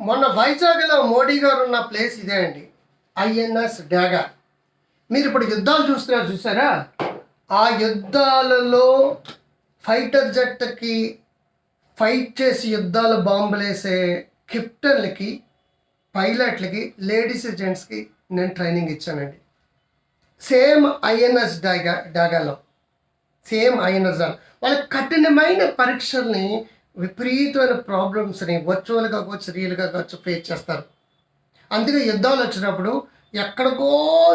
మొన్న వైజాగ్లో మోడీ గారు ఉన్న ప్లేస్ ఇదే అండి ఐఎన్ఎస్ డాగా మీరు ఇప్పుడు యుద్ధాలు చూస్తున్నారు చూసారా? ఆ యుద్ధాలలో ఫైటర్ జట్టుకి ఫైట్ చేసి యుద్ధాలు బాంబులేసే కెప్టెన్లకి పైలట్లకి లేడీస్ జెంట్స్కి నేను ట్రైనింగ్ ఇచ్చానండి. సేమ్ ఐఎన్ఎస్ డాగా డాగాలో సేమ్ ఐఎన్ఎస్ వాళ్ళ కఠినమైన పరీక్షల్ని విపరీతమైన ప్రాబ్లమ్స్ని వర్చువల్గా కావచ్చు రియల్గా కావచ్చు ఫేస్ చేస్తారు. అందుకే యుద్ధాలు వచ్చినప్పుడు ఎక్కడికో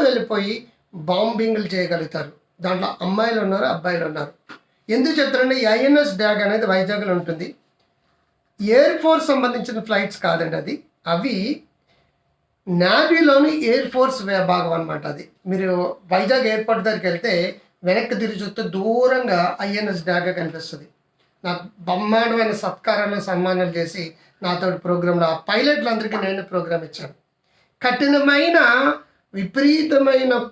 వెళ్ళిపోయి బాంబింగ్లు చేయగలుగుతారు. దాంట్లో అమ్మాయిలు ఉన్నారు అబ్బాయిలు ఉన్నారు. ఎందుకు చెప్తారంటే ఐఎన్ఎస్ డ్యాగ్ అనేది వైజాగ్లో ఉంటుంది. ఎయిర్ ఫోర్స్ సంబంధించిన ఫ్లైట్స్ కాదండి అది. అవి నావీలోని ఎయిర్ ఫోర్స్ విభాగం అనమాట అది. మీరు వైజాగ్ ఎయిర్పోర్ట్ దగ్గరికి వెళ్తే వెనక్కి తిరిగి చూస్తే దూరంగా ఐఎన్ఎస్ డ్యాగ్ కనిపిస్తుంది. నా బ్రహ్మాండమైన సత్కారాలు సన్మానాలు చేసి నాతో ప్రోగ్రాంలో ఆ పైలట్లందరికీ నేను ప్రోగ్రాం ఇచ్చాను. కఠినమైన విపరీతమైన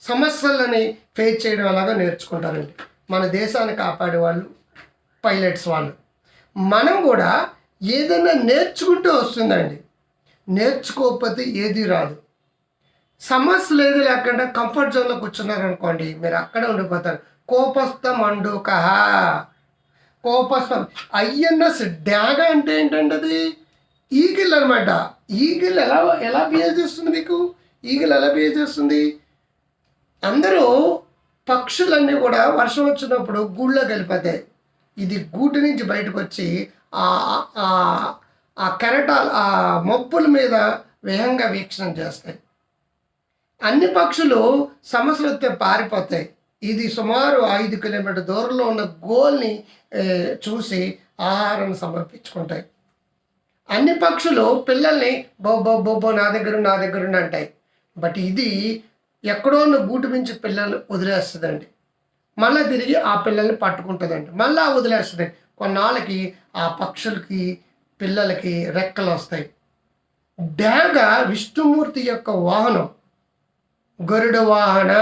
సమస్యలని ఫేస్ చేయడం అలాగా నేర్చుకుంటారండి. మన దేశాన్ని కాపాడే వాళ్ళు పైలట్స్ వాళ్ళు. మనం కూడా ఏదైనా నేర్చుకుంటూ వస్తుందండి. నేర్చుకోకపోతే ఏది రాదు. సమస్య లేదు లేకుండా కంఫర్ట్ జోన్లో కూర్చున్నారనుకోండి మీరు అక్కడే ఉండిపోతారు. కోపస్థ మండుక కోపస్థం. ఐఎన్ఎస్ డ్యాగ అంటే ఏంటంటే అది ఈగిల్ అనమాట ఈగిల్ ఎలా ఎలా బిహేవ్ చేస్తుంది మీకు? ఈగిల్ ఎలా బిహేవ్ చేస్తుంది? అందరూ పక్షులన్నీ కూడా వర్షం వచ్చినప్పుడు గూళ్ళో వెళ్ళిపోతాయి. ఇది గూటి నుంచి బయటకు వచ్చి ఆ ఆ- ఆ కెరటాలు ఆ మబ్బుల మీద వేగంగా వీక్షణం చేస్తాయి. అన్ని పక్షులు సమస్యలు వస్తే పారిపోతాయి. ఇది సుమారు ఐదు కిలోమీటర్ దూరంలో ఉన్న గోల్ని చూసి ఆహారం సమర్పించుకుంటాయి. అన్ని పక్షులు పిల్లల్ని బో బో బో బో నా దగ్గర నా దగ్గర అంటాయి. బట్ ఇది ఎక్కడో ఉన్న గూటి మించి పిల్లలు వదిలేస్తుందండి. మళ్ళీ తిరిగి ఆ పిల్లల్ని పట్టుకుంటుందండి. మళ్ళీ వదిలేస్తుంది. కొన్నాళ్ళకి ఆ పక్షులకి పిల్లలకి రెక్కలు వస్తాయి డాగ విష్ణుమూర్తి యొక్క వాహనం గరుడు వాహన.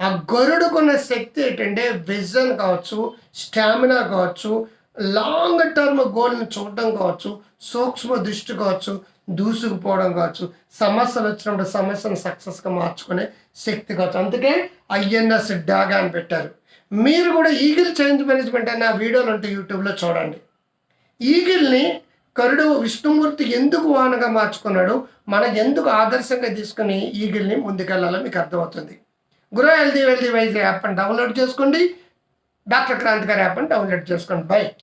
ఆ గరుడుకున్న శక్తి ఏంటంటే విజన్ కావచ్చు స్టామినా కావచ్చు లాంగ్ టర్మ్ గోల్ని చూడడం కావచ్చు సూక్ష్మ దృష్టి కావచ్చు దూసుకుపోవడం కావచ్చు సమస్యలు వచ్చినప్పుడు సమస్యను సక్సెస్గా మార్చుకునే శక్తి కావచ్చు. అందుకే ఐఎన్ఎస్ డాగా అని పెట్టారు. మీరు కూడా ఈగిల్ చేంజ్ మేనేజ్మెంట్ అనే ఆ వీడియోలు ఉంటే యూట్యూబ్లో చూడండి. ఈగిల్ని కరుడు విష్ణుమూర్తి ఎందుకు వానగా మార్చుకున్నాడు? మన ఎందుకు ఆదర్శంగా తీసుకుని ఈగిల్ని ముందుకెళ్ళాలో మీకు అర్థమవుతుంది. గురు హెల్దీ వెల్దీ వైజ్ యాప్ అని డౌన్లోడ్ చేసుకోండి. డాక్టర్ క్రాంతి గారి యాప్ అని డౌన్లోడ్ చేసుకోండి. బై.